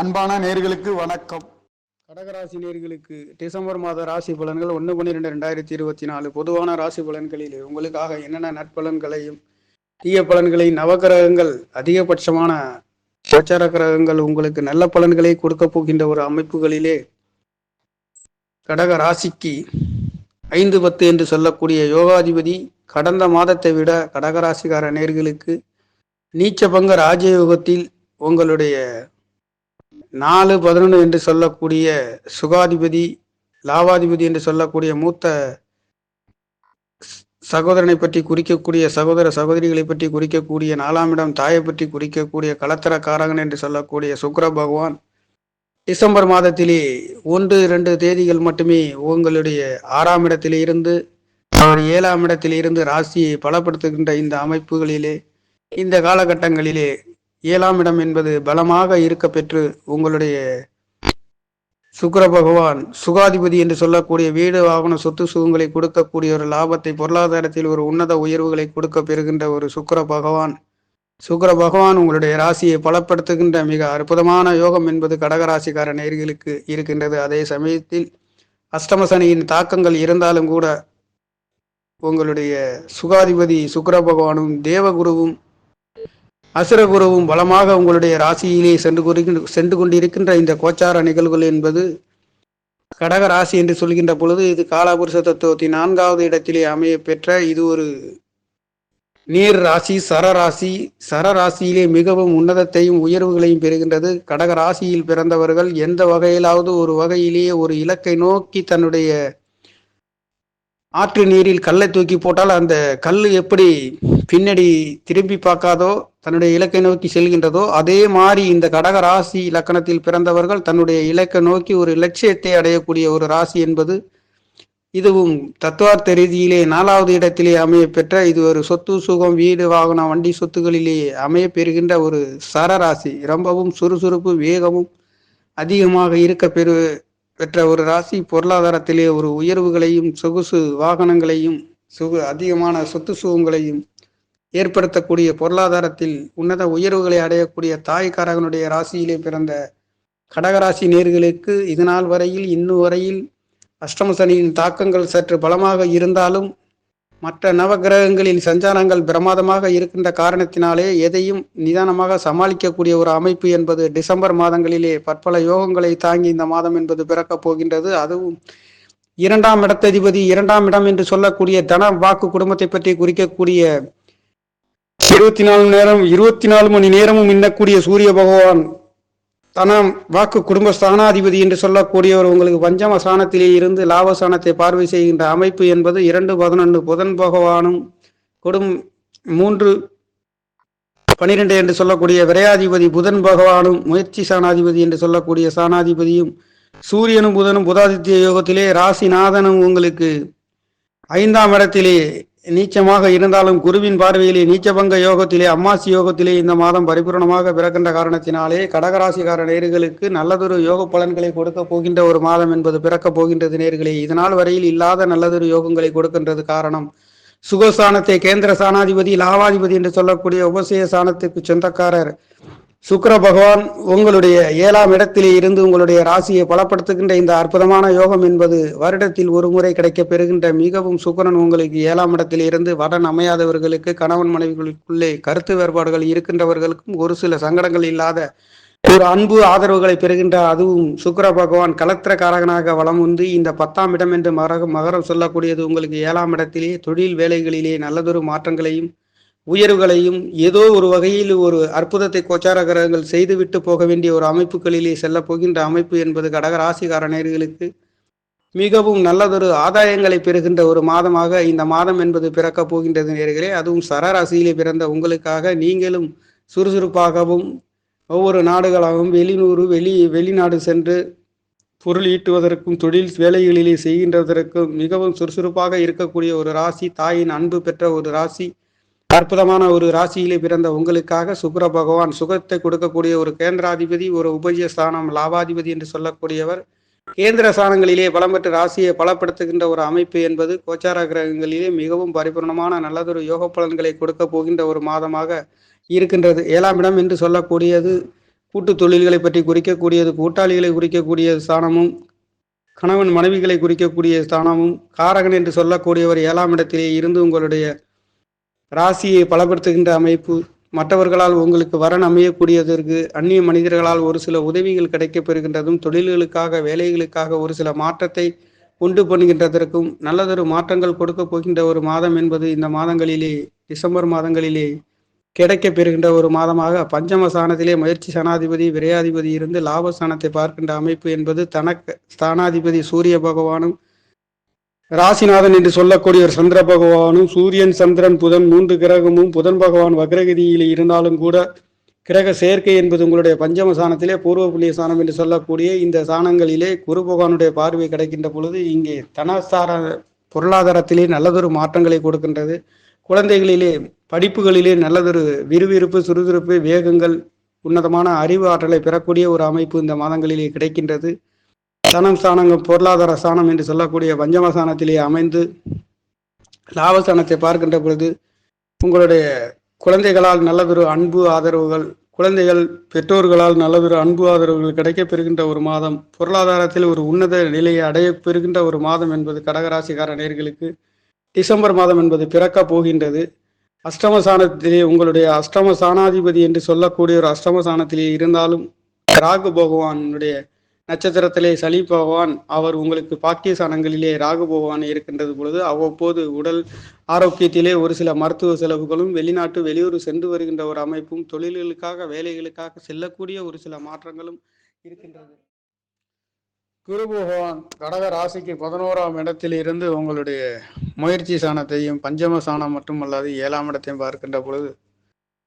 அன்பான நேர்களுக்கு வணக்கம். கடகராசி நேர்களுக்கு டிசம்பர் மாத ராசி பலன்கள் ஒன்று பன்னிரெண்டு ரெண்டாயிரத்தி இருபத்தி நாலு. பொதுவான ராசி பலன்களில் உங்களுக்காக என்னென்ன நற்பலன்களையும் தீய பலன்களை நவகிரகங்கள் அதிகபட்சமான கோச்சார கிரகங்கள் உங்களுக்கு நல்ல பலன்களை கொடுக்க போகின்ற ஒரு அமைப்புகளிலே கடக ராசிக்கு ஐந்து பத்து என்று சொல்லக்கூடிய யோகாதிபதி கடந்த மாதத்தை விட கடகராசிக்கார நேர்களுக்கு நீச்சபங்க ராஜயோகத்தில் உங்களுடைய நாலு பதினொன்று என்று சொல்லக்கூடிய சுகாதிபதி லாவாதிபதி என்று சொல்லக்கூடிய மூத்த சகோதரனை பற்றி குறிக்கக்கூடிய சகோதர சகோதரிகளை பற்றி குறிக்கக்கூடிய நாலாம் இடம் தாயை பற்றி குறிக்கக்கூடிய கலத்தரக்காரகன் என்று சொல்லக்கூடிய சுக்ர பகவான். டிசம்பர் மாதத்திலே ஒன்று இரண்டு தேதிகள் மட்டுமே உங்களுடைய ஆறாம் இடத்திலே இருந்து அவர் ஏழாம் இடத்திலே இருந்து ராசியை பலப்படுத்துகின்ற இந்த அமைப்புகளிலே இந்த காலகட்டங்களிலே ஏழாம் இடம் என்பது பலமாக இருக்க பெற்று உங்களுடைய சுக்கர பகவான் சுகாதிபதி என்று சொல்லக்கூடிய வீடு வாகன சொத்து சுகங்களை கொடுக்கக்கூடிய ஒரு லாபத்தை பொருளாதாரத்தில் ஒரு உன்னத உயர்வுகளை கொடுக்க பெறுகின்ற ஒரு சுக்கர பகவான். சுக்கர பகவான் உங்களுடைய ராசியை பலப்படுத்துகின்ற மிக அற்புதமான யோகம் என்பது கடகராசிக்கார நேர்களுக்கு இருக்கின்றது. அதே சமயத்தில் அஷ்டம சனியின் தாக்கங்கள் இருந்தாலும் கூட உங்களுடைய சுகாதிபதி சுக்கர பகவானும் தேவகுருவும் அசுரகுருவும் பலமாக உங்களுடைய ராசியிலே சென்று சென்று கொண்டிருக்கின்ற இந்த கோச்சார நிகழ்வுகள் என்பது கடக ராசி என்று சொல்கின்ற பொழுது இது காலாபுருஷ தத்துவத்தின் நான்காவது இடத்திலே அமைய பெற்ற இது ஒரு நீர் ராசி சரராசி சரராசியிலே மிகவும் உன்னதத்தையும் உயர்வுகளையும் பெறுகின்றது. கடக ராசியில் பிறந்தவர்கள் எந்த வகையிலாவது ஒரு வகையிலேயே ஒரு இலக்கை நோக்கி தன்னுடைய ஆற்று நீரில் கல்லை தூக்கி போட்டால் அந்த கல் எப்படி பின்னடி திரும்பி பார்க்காதோ தன்னுடைய இலக்கை நோக்கி செல்கின்றதோ அதே மாதிரி இந்த கடக ராசி இலக்கணத்தில் பிறந்தவர்கள் தன்னுடைய இலக்கை நோக்கி ஒரு லட்சியத்தை அடையக்கூடிய ஒரு ராசி என்பது இதுவும் தத்துவார்த்த ரீதியிலே நாலாவது இடத்திலே அமைய பெற்ற இது ஒரு சொத்து சுகம் வீடு வாகனம் வண்டி சொத்துகளிலே அமைய பெறுகின்ற ஒரு சரராசி. ரொம்பவும் சுறுசுறுப்பு வேகமும் அதிகமாக இருக்க பெறு பெற்ற ஒரு ராசி. பொருளாதாரத்திலே ஒரு உயர்வுகளையும் சொகுசு வாகனங்களையும் சுகு அதிகமான சொத்து சுகங்களையும் ஏற்படுத்தக்கூடிய பொருளாதாரத்தில் உன்னத உயர்வுகளை அடையக்கூடிய தாய்க்காரகனுடைய ராசியிலே பிறந்த கடகராசி நேர்களுக்கு இதுநாள் வரையில் இன்னும் வரையில் அஷ்டம சனியின் தாக்கங்கள் சற்று பலமாக இருந்தாலும் மற்ற நவகிரகங்களின் சஞ்சாரங்கள் பிரமாதமாக இருக்கின்ற காரணத்தினாலே எதையும் நிதானமாக சமாளிக்கக்கூடிய ஒரு அமைப்பு என்பது டிசம்பர் மாதங்களிலே பற்பல யோகங்களை தாங்கி இந்த மாதம் என்பது பிறக்கப் போகின்றது. அதுவும் இரண்டாம் இடத்ததிபதி இரண்டாம் இடம் என்று சொல்லக்கூடிய தன வாக்கு குடும்பத்தை பற்றி குறிக்கக்கூடிய இருபத்தி நாலு நேரம் இருபத்தி நாலு மணி நேரமும் மின்னக்கூடிய சூரிய பகவான் தனம் வாக்கு குடும்ப ஸ்தானாதிபதி என்று சொல்லக்கூடியவர் உங்களுக்கு பஞ்சம ஸ்தானத்திலே இருந்து லாபஸ்தானத்தை பார்வை செய்கின்ற அமைப்பு என்பது இரண்டு பதினொன்று புதன் பகவானும் கொடும் மூன்று பனிரெண்டு என்று சொல்லக்கூடிய விரையாதிபதி புதன் பகவானும் முயற்சி சாணாதிபதி என்று சொல்லக்கூடிய சாணாதிபதியும் சூரியனும் புதனும் புதாதித்ய யோகத்திலே ராசிநாதனும் உங்களுக்கு ஐந்தாம் இடத்திலே நீச்சமாக இருந்தாலும் குருவின் பார்வையிலே நீச்சபங்க யோகத்திலே அம்மாசி யோகத்திலே இந்த மாதம் பரிபூர்ணமாக பிறக்கின்ற காரணத்தினாலே கடகராசிக்கார நேர்களுக்கு நல்லதொரு யோக பலன்களை கொடுக்க போகின்ற ஒரு மாதம் என்பது பிறக்கப் போகின்றது நேர்களே. இதனால் வரையில் இல்லாத நல்லதொரு யோகங்களை கொடுக்கின்றது காரணம். சுகஸ்தானத்தை கேந்திர சாணாதிபதி லாவாதிபதி என்று சொல்லக்கூடிய உபசய சாணத்துக்கு சொந்தக்காரர். சுக்கர பகவான் உங்களுடைய ஏழாம் இடத்திலே இருந்து உங்களுடைய ராசியை பலப்படுத்துகின்ற இந்த அற்புதமான யோகம் என்பது வருடத்தில் ஒரு முறை கிடைக்க பெறுகின்ற மிகவும் சுக்கரன் உங்களுக்கு ஏழாம் இடத்தில் இருந்து வடன் அமையாதவர்களுக்கு கணவன் மனைவிகளுக்குள்ளே கருத்து வேறுபாடுகள் இருக்கின்றவர்களுக்கும் ஒரு சில சங்கடங்கள் இல்லாத ஒரு அன்பு ஆதரவுகளை பெறுகின்ற அதுவும் சுக்கர பகவான் கலத்திரக்காரகனாக வலம் வந்து இந்த பத்தாம் இடம் என்று மரக மகரம் சொல்லக்கூடியது உங்களுக்கு ஏழாம் இடத்திலே தொழில் வேலைகளிலே நல்லதொரு மாற்றங்களையும் உயர்வுகளையும் ஏதோ ஒரு வகையில் ஒரு அற்புதத்தை கோச்சார கிரகங்கள் செய்துவிட்டு போக வேண்டிய ஒரு அமைப்புகளிலே செல்ல போகின்ற அமைப்பு என்பது கடகராசிகார நேர்களுக்கு மிகவும் நல்லதொரு ஆதாயங்களை பெறுகின்ற ஒரு மாதமாக இந்த மாதம் என்பது பிறக்கப் போகின்றது நேர்களே. அதுவும் சரராசியிலே பிறந்த உங்களுக்காக நீங்களும் சுறுசுறுப்பாகவும் ஒவ்வொரு நாடுகளாகவும் வெளிநூறு வெளி வெளிநாடு சென்று பொருள் ஈட்டுவதற்கும் தொழில் வேலைகளிலே செய்கின்றதற்கும் மிகவும் சுறுசுறுப்பாக இருக்கக்கூடிய ஒரு ராசி தாயின் அன்பு பெற்ற ஒரு ராசி. அற்புதமான ஒரு ராசியிலே பிறந்த உங்களுக்காக சுக்கர பகவான் சுகத்தை கொடுக்கக்கூடிய ஒரு கேந்திராதிபதி ஒரு உபஜய ஸ்தானம் லாபாதிபதி என்று சொல்லக்கூடியவர். கேந்திர ஸ்தானங்களிலே பலம் பெற்று ராசியை பலப்படுத்துகின்ற ஒரு அமைப்பு என்பது கோச்சார கிரகங்களிலே மிகவும் பரிபூர்ணமான நல்லதொரு யோக பலன்களை கொடுக்க போகின்ற ஒரு மாதமாக இருக்கின்றது. ஏழாம் இடம் என்று சொல்லக்கூடியது கூட்டு தொழில்களை பற்றி குறிக்கக்கூடியது கூட்டாளிகளை குறிக்கக்கூடிய ஸ்தானமும் கணவன் மனைவிகளை குறிக்கக்கூடிய ஸ்தானமும் காரகன் என்று சொல்லக்கூடியவர் ஏழாம் இடத்திலே இருந்து உங்களுடைய ராசியை பலப்படுத்துகின்ற அமைப்பு. மற்றவர்களால் உங்களுக்கு வரன் அமையக்கூடியதற்கு அந்நிய மனிதர்களால் ஒரு சில உதவிகள் கிடைக்கப் பெறுகின்றதும் தொழில்களுக்காக வேலைகளுக்காக ஒரு சில மாற்றத்தை உண்டு பண்ணுகின்றதற்கும் நல்லதொரு மாற்றங்கள் கொடுக்க போகின்ற ஒரு மாதம் என்பது இந்த மாதங்களிலே டிசம்பர் மாதங்களிலே கிடைக்க பெறுகின்ற ஒரு மாதமாக பஞ்சம ஸ்தானத்திலே முயற்சி சனாதிபதி விரையாதிபதி இருந்து லாபஸ்தானத்தை பார்க்கின்ற அமைப்பு என்பது தனக்கு ஸ்தானாதிபதி சூரிய பகவானும் ராசிநாதன் என்று சொல்லக்கூடிய ஒரு சந்திர பகவானும் சூரியன் சந்திரன் புதன் மூன்று கிரகமும் புதன் பகவான் வக்ரகதியில் இருந்தாலும் கூட கிரக சேர்க்கை என்பது உங்களுடைய பஞ்சம சாணத்திலே பூர்வ புண்ணிய சாணம் என்று சொல்லக்கூடிய இந்த சாணங்களிலே குரு பகவானுடைய பார்வை கிடைக்கின்ற பொழுது இங்கே தனசார பொருளாதாரத்திலே நல்லதொரு மாற்றங்களை கொடுக்கின்றது. குழந்தைகளிலே படிப்புகளிலே நல்லதொரு விறுவிறுப்பு சுறுசுறுப்பு வேகங்கள் உன்னதமான அறிவு ஆற்றலை பெறக்கூடிய ஒரு அமைப்பு இந்த மாதங்களிலே கிடைக்கின்றது. தனம் ஸ்தானங்கள் பொருளாதார ஸ்தானம் என்று சொல்லக்கூடிய பஞ்சம ஸ்தானத்திலே அமைந்து லாபஸ்தானத்தை பார்க்கின்ற பொழுது உங்களுடைய குழந்தைகளால் நல்லதொரு அன்பு ஆதரவுகள் குழந்தைகள் பெற்றோர்களால் நல்லதொரு அன்பு ஆதரவுகள் கிடைக்க பெறுகின்ற ஒரு மாதம் பொருளாதாரத்தில் ஒரு உன்னத நிலையை அடைய பெறுகின்ற ஒரு மாதம் என்பது கடகராசிக்கார நேர்களுக்கு டிசம்பர் மாதம் என்பது பிறக்க போகின்றது. அஷ்டமசானத்திலே உங்களுடைய அஷ்டம சாணாதிபதி என்று சொல்லக்கூடிய ஒரு அஷ்டமசானத்திலே இருந்தாலும் ராகு பகவானுடைய நட்சத்திரத்திலே சளி பகவான் அவர் உங்களுக்கு பாக்கிய சாணங்களிலே ராகு பகவான் இருக்கின்றது பொழுது அவ்வப்போது உடல் ஆரோக்கியத்திலே ஒரு சில மருத்துவ செலவுகளும் வெளிநாட்டு வெளியூர் சென்று வருகின்ற ஒரு அமைப்பும் தொழில்களுக்காக வேலைகளுக்காக செல்லக்கூடிய ஒரு சில மாற்றங்களும் இருக்கின்றது. குரு பகவான் கடக ராசிக்கு பதினோராம் இடத்தில் இருந்து உங்களுடைய முயற்சி சாணத்தையும் பஞ்சம சாணம் மட்டுமல்லாது ஏழாம் இடத்தையும் பார்க்கின்ற பொழுது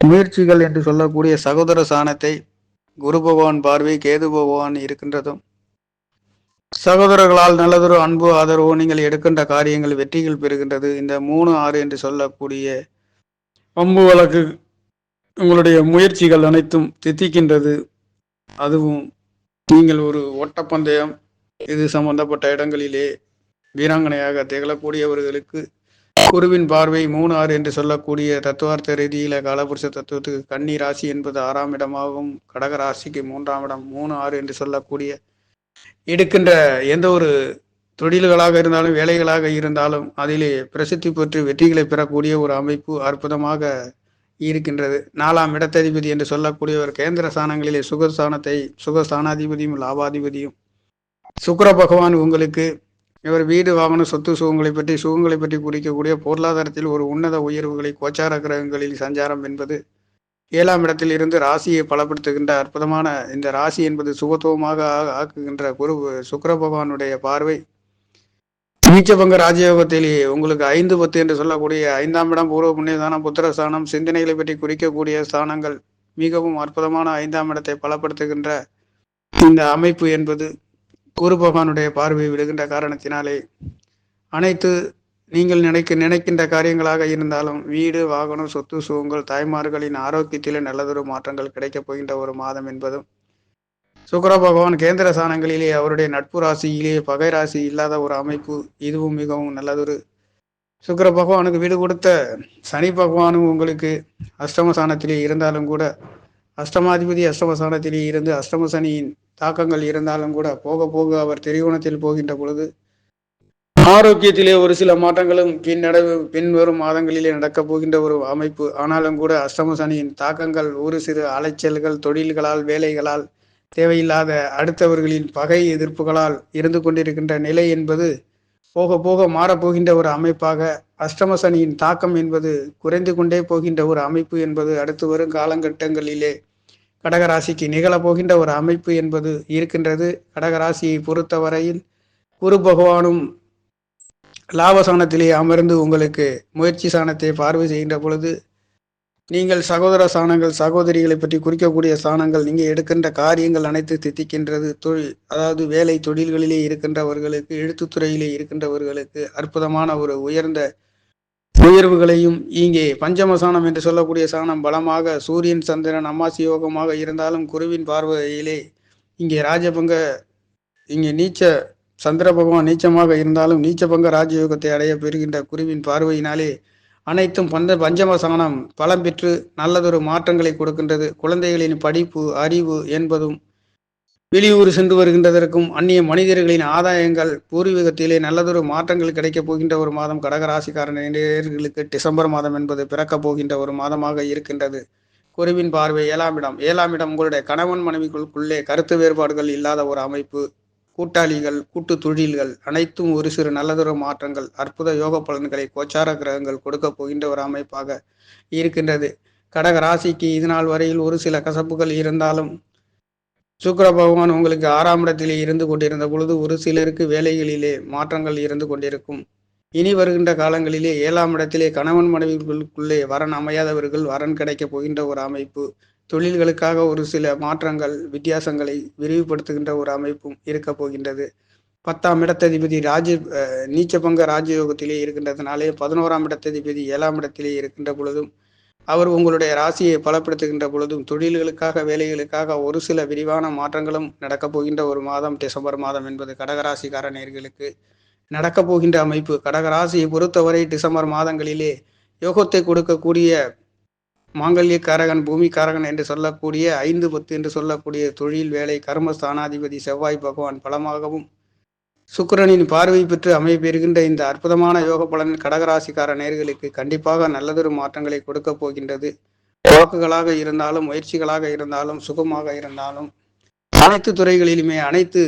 முயற்சிகள் என்று சொல்லக்கூடிய சகோதர சாணத்தை குரு பகவான் பார்வை கேது பகவான் இருக்கின்றதும். சகோதரர்களால் நல்லதொரு அன்பு ஆதரவு நீங்கள் எடுக்கின்ற காரியங்கள் வெற்றிகள் பெறுகின்றது. இந்த மூணு ஆறு என்று சொல்லக்கூடிய அம்பு வழக்கு உங்களுடைய முயற்சிகள் அனைத்தும் தித்திக்கின்றது. அதுவும் நீங்கள் ஒரு ஓட்டப்பந்தயம் இது சம்பந்தப்பட்ட இடங்களிலே வீராங்கனையாக திகழக்கூடியவர்களுக்கு குருவின் பார்வை மூணு ஆறு என்று சொல்லக்கூடிய தத்துவார்த்த ரீதியில காலபுருஷ தத்துவத்துக்கு கன்னி ராசி என்பது ஆறாம் இடமாகவும் கடக ராசிக்கு மூன்றாம் இடம் மூணு ஆறு என்று சொல்லக்கூடிய எடுக்கின்ற எந்த ஒரு தொழில்களாக இருந்தாலும் வேலைகளாக இருந்தாலும் அதிலே பிரசித்தி பெற்று வெற்றிகளை பெறக்கூடிய ஒரு அமைப்பு அற்புதமாக இருக்கின்றது. நாலாம் இடத்ததிபதி என்று சொல்லக்கூடிய ஒரு கேந்திர ஸ்தானங்களிலே சுகஸ்தானத்தை சுகஸ்தானாதிபதியும் லாபாதிபதியும். சுக்கர பகவான் உங்களுக்கு இவர் வீடு வாகன சொத்து சுகங்களை பற்றி சுகங்களை பற்றி குறிக்கக்கூடிய பொருளாதாரத்தில் ஒரு உன்னத உயர்வுகளை கோச்சார கிரகங்களில் சஞ்சாரம் என்பது ஏழாம் இடத்தில் இருந்து ராசியை பலப்படுத்துகின்ற அற்புதமான இந்த ராசி என்பது சுகத்துவமாக ஆ- ஆக்குகின்ற குரு சுக்கர பகவானுடைய பார்வை. நீச்சபங்க ராஜயோகத்தில் உங்களுக்கு ஐந்து பத்து என்று சொல்லக்கூடிய ஐந்தாம் இடம் பூர்வ புண்ணியதானம் புத்திர ஸ்தானம் சிந்தனைகளை பற்றி குறிக்கக்கூடிய ஸ்தானங்கள் மிகவும் அற்புதமான ஐந்தாம் இடத்தை பலப்படுத்துகின்ற இந்த அமைப்பு என்பது குரு பகவானுடைய பார்வை விடுகின்ற காரணத்தினாலே அனைத்து நீங்கள் நினைக்க நினைக்கின்ற காரியங்களாக இருந்தாலும் வீடு வாகனம் சொத்து சுகங்கள் தாய்மார்களின் ஆரோக்கியத்திலே நல்லதொரு மாற்றங்கள் கிடைக்கப் போகின்ற ஒரு மாதம் என்பதும் சுக்கர பகவான் கேந்திர சாணங்களிலே அவருடைய நட்பு ராசியிலே பகை ராசி இல்லாத ஒரு அமைப்பு இதுவும் மிகவும் நல்லதொரு சுக்கர பகவானுக்கு வீடு கொடுத்த சனி பகவானும் உங்களுக்கு அஷ்டம சாணத்திலே இருந்தாலும் கூட அஷ்டமாதிபதி அஷ்டமசானத்தில் இருந்து அஷ்டம சனியின் தாக்கங்கள் இருந்தாலும் கூட போக போக அவர் திரிகோணத்தில் போகின்ற பொழுது ஆரோக்கியத்திலே ஒரு சில மாற்றங்களும் பின்னடைவு பின்வரும் மாதங்களிலே நடக்கப் போகின்ற ஒரு அமைப்பு. ஆனாலும் கூட அஷ்டம சனியின் தாக்கங்கள் ஒரு சிறு அலைச்சல்கள் தொழில்களால் வேலைகளால் தேவையில்லாத அடுத்தவர்களின் பகை எதிர்ப்புகளால் இருந்து கொண்டிருக்கின்ற நிலை என்பது போக போக மாறப்போகின்ற ஒரு அமைப்பாக அஷ்டம சனியின் தாக்கம் என்பது குறைந்து கொண்டே போகின்ற ஒரு அமைப்பு என்பது அடுத்து வரும் காலகட்டங்களிலே கடகராசிக்கு நிகழப்போகின்ற ஒரு அமைப்பு என்பது இருக்கின்றது. கடகராசியை பொறுத்தவரையில் குரு பகவானும் லாபசானத்திலே அமர்ந்து உங்களுக்கு முயற்சி சாணத்தை பார்வை செய்கின்ற பொழுது நீங்கள் சகோதர சாணங்கள் சகோதரிகளை பற்றி குறிக்கக்கூடிய சாணங்கள் நீங்கள் எடுக்கின்ற காரியங்கள் அனைத்து தித்திக்கின்றது. தொழில் அதாவது வேலை தொழில்களிலே இருக்கின்றவர்களுக்கு எழுத்துத்துறையிலே இருக்கின்றவர்களுக்கு அற்புதமான ஒரு உயர்ந்த உயர்வுகளையும் இங்கே பஞ்சம சாணம் என்று சொல்லக்கூடிய சாணம் பலமாக சூரியன் சந்திரன் அமாசி யோகமாக இருந்தாலும் குருவின் பார்வையிலே இங்கே ராஜபங்க இங்கே நீச்ச சந்திர பகவான் நீச்சமாக இருந்தாலும் நீச்சபங்க ராஜயோகத்தை அடைய பெறுகின்ற குருவின் பார்வையினாலே அனைத்தும் பந்த பஞ்சமசானம் பலம் பெற்று நல்லதொரு மாற்றங்களை கொடுக்கின்றது. குழந்தைகளின் படிப்பு அறிவு என்பதும் வெளியூர் சென்று வருகின்றதற்கும் அந்நிய மனிதர்களின் ஆதாயங்கள் பூர்வீகத்திலே நல்லதொரு மாற்றங்கள் கிடைக்கப் போகின்ற ஒரு மாதம் கடகராசிக்காரர்களுக்கு டிசம்பர் மாதம் என்பது பிறக்கப் போகின்ற ஒரு மாதமாக இருக்கின்றது. குருவின் பார்வை ஏழாம் இடம். ஏழாம் இடம் உங்களுடைய கணவன் மனைவிக்குள்ளே கருத்து வேறுபாடுகள் இல்லாத ஒரு அமைப்பு. கூட்டாளிகள் கூட்டு தொழில்கள் அனைத்தும் ஒரு சிறு நல்லதொரு மாற்றங்கள். அற்புத யோக பலன்களை கோச்சார கிரகங்கள் கொடுக்க போகின்ற ஒரு அமைப்பாக இருக்கின்றது. கடக ராசிக்கு இதுநாள் வரையில் ஒரு சில கசப்புகள் இருந்தாலும் சுக்கர பகவான் உங்களுக்கு ஆறாம் இடத்திலே இருந்து கொண்டிருந்த பொழுது ஒரு சிலருக்கு வேலைகளிலே மாற்றங்கள் இருந்து கொண்டிருக்கும். இனி வருகின்ற காலங்களிலே ஏழாம் இடத்திலே கணவன் மனைவிகளுக்குள்ளே வரன் அமையாதவர்கள் வரன் கிடைக்கப் போகின்ற ஒரு அமைப்பு. தொழில்களுக்காக ஒரு சில மாற்றங்கள் வித்தியாசங்களை விரிவுபடுத்துகின்ற ஒரு அமைப்பும் இருக்க போகின்றது. பத்தாம் இடத்ததிபதி ராஜ நீச்சபங்க ராஜயோகத்திலே இருக்கின்றதுனாலே பதினோராம் இடத்ததிபதி ஏழாம் இடத்திலே இருக்கின்ற பொழுதும் அவர் உங்களுடைய ராசியை பலப்படுத்துகின்ற பொழுதும் தொழில்களுக்காக வேலைகளுக்காக ஒரு சில விரிவான மாற்றங்களும் நடக்கப் போகின்ற ஒரு மாதம் டிசம்பர் மாதம் என்பது கடகராசிக்கார நேர்களுக்கு நடக்கப் போகின்ற அமைப்பு. கடகராசியை பொறுத்தவரை டிசம்பர் மாதங்களிலே யோகத்தை கொடுக்கக்கூடிய மாங்கல்ய காரகன் பூமி காரகன் என்று சொல்லக்கூடிய ஐந்து பத்து என்று சொல்லக்கூடிய தொழில் வேலை கர்ம ஸ்தானாதிபதி செவ்வாய் பகவான் பலமாகவும் சுக்கிரனின் பார்வை பெற்று அமைப்பெறுகின்ற இந்த அற்புதமான யோக பலன் கடகராசிக்கார நேர்களுக்கு கண்டிப்பாக நல்லதொரு மாற்றங்களை கொடுக்க போகின்றது. வாக்குகளாக இருந்தாலும் முயற்சிகளாக இருந்தாலும் சுகமாக இருந்தாலும் அனைத்து துறைகளிலுமே அனைத்து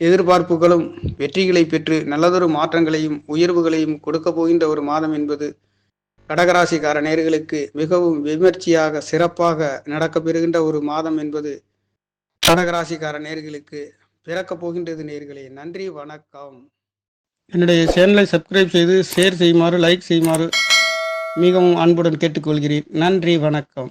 எதிர்பார்ப்புகளும் வெற்றிகளை பெற்று நல்லதொரு மாற்றங்களையும் உயர்வுகளையும் கொடுக்க போகின்ற ஒரு மாதம் என்பது கடகராசிக்கார நேர்களுக்கு மிகவும் விமர்ச்சியாக சிறப்பாக நடக்கப்பெறுகின்ற ஒரு மாதம் என்பது கடகராசிக்கார நேர்களுக்கு பிறக்கப் போகின்றது நேர்களே. நன்றி வணக்கம். என்னுடைய சேனலை சப்ஸ்கிரைப் செய்து ஷேர் செய்யுமாறு லைக் செய்யுமாறு மிகவும் அன்புடன் கேட்டுக்கொள்கிறேன். நன்றி வணக்கம்.